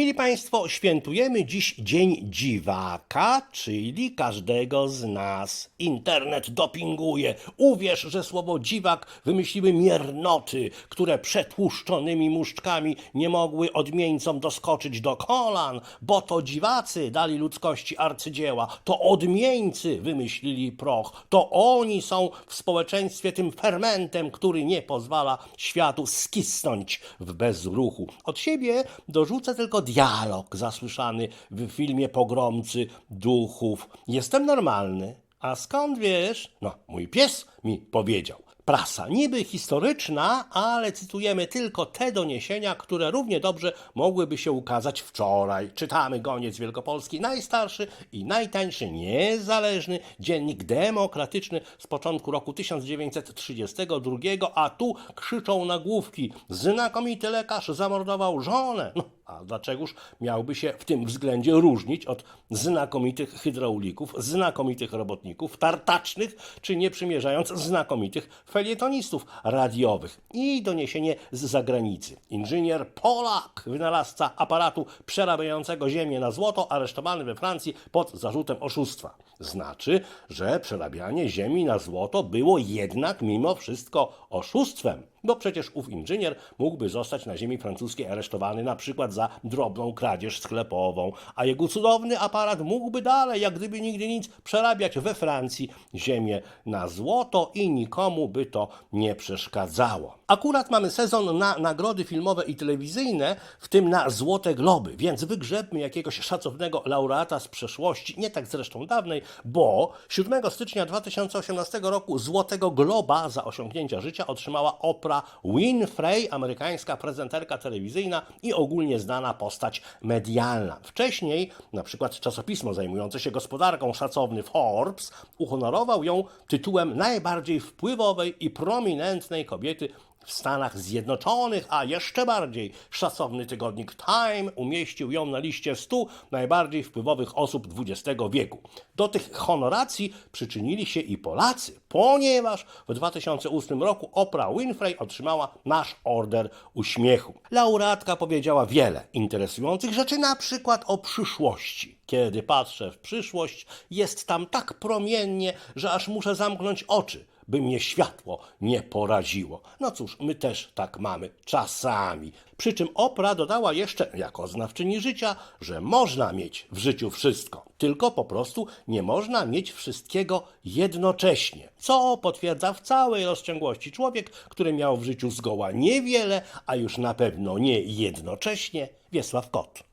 Mili Państwo, świętujemy dziś Dzień Dziwaka, czyli każdego z nas. Internet dopinguje. Uwierz, że słowo dziwak wymyśliły miernoty, które przetłuszczonymi muszczkami nie mogły odmieńcom doskoczyć do kolan, bo to dziwacy dali ludzkości arcydzieła, to odmieńcy wymyślili proch, to oni są w społeczeństwie tym fermentem, który nie pozwala światu skisnąć w bezruchu. Od siebie dorzucę tylko dialog zasłyszany w filmie Pogromcy Duchów. Jestem normalny. A skąd wiesz? No, mój pies mi powiedział. Prasa niby historyczna, ale cytujemy tylko te doniesienia, które równie dobrze mogłyby się ukazać wczoraj. Czytamy Goniec Wielkopolski, najstarszy i najtańszy, niezależny dziennik demokratyczny z początku roku 1932, a tu krzyczą nagłówki: znakomity lekarz zamordował żonę. No, a dlaczegoż miałby się w tym względzie różnić od znakomitych hydraulików, znakomitych robotników, tartacznych, czy nie przymierzając znakomitych felietonistów radiowych? I doniesienie z zagranicy. Inżynier Polak, wynalazca aparatu przerabiającego ziemię na złoto, aresztowany we Francji pod zarzutem oszustwa. Znaczy, że przerabianie ziemi na złoto było jednak mimo wszystko oszustwem. Bo przecież ów inżynier mógłby zostać na ziemi francuskiej aresztowany na przykład za drobną kradzież sklepową, a jego cudowny aparat mógłby dalej, jak gdyby nigdy nic, przerabiać we Francji ziemię na złoto i nikomu by to nie przeszkadzało. Akurat mamy sezon na nagrody filmowe i telewizyjne, w tym na Złote Globy, więc wygrzebmy jakiegoś szacownego laureata z przeszłości, nie tak zresztą dawnej, bo 7 stycznia 2018 roku Złotego Globa za osiągnięcia życia otrzymała Oprah Winfrey, amerykańska prezenterka telewizyjna i ogólnie znana postać medialna. Wcześniej, na przykład czasopismo zajmujące się gospodarką szacowny Forbes uhonorował ją tytułem najbardziej wpływowej i prominentnej kobiety w Stanach Zjednoczonych, a jeszcze bardziej szacowny tygodnik Time umieścił ją na liście 100 najbardziej wpływowych osób XX wieku. Do tych honoracji przyczynili się i Polacy, ponieważ w 2008 roku Oprah Winfrey otrzymała nasz order uśmiechu. Laureatka powiedziała wiele interesujących rzeczy, na przykład o przyszłości. Kiedy patrzę w przyszłość, jest tam tak promiennie, że aż muszę zamknąć oczy by mnie światło nie poraziło. No cóż, my też tak mamy czasami. Przy czym Opra dodała jeszcze, jako znawczyni życia, że można mieć w życiu wszystko, tylko po prostu nie można mieć wszystkiego jednocześnie. Co potwierdza w całej rozciągłości człowiek, który miał w życiu zgoła niewiele, a już na pewno nie jednocześnie, Wiesław Kot.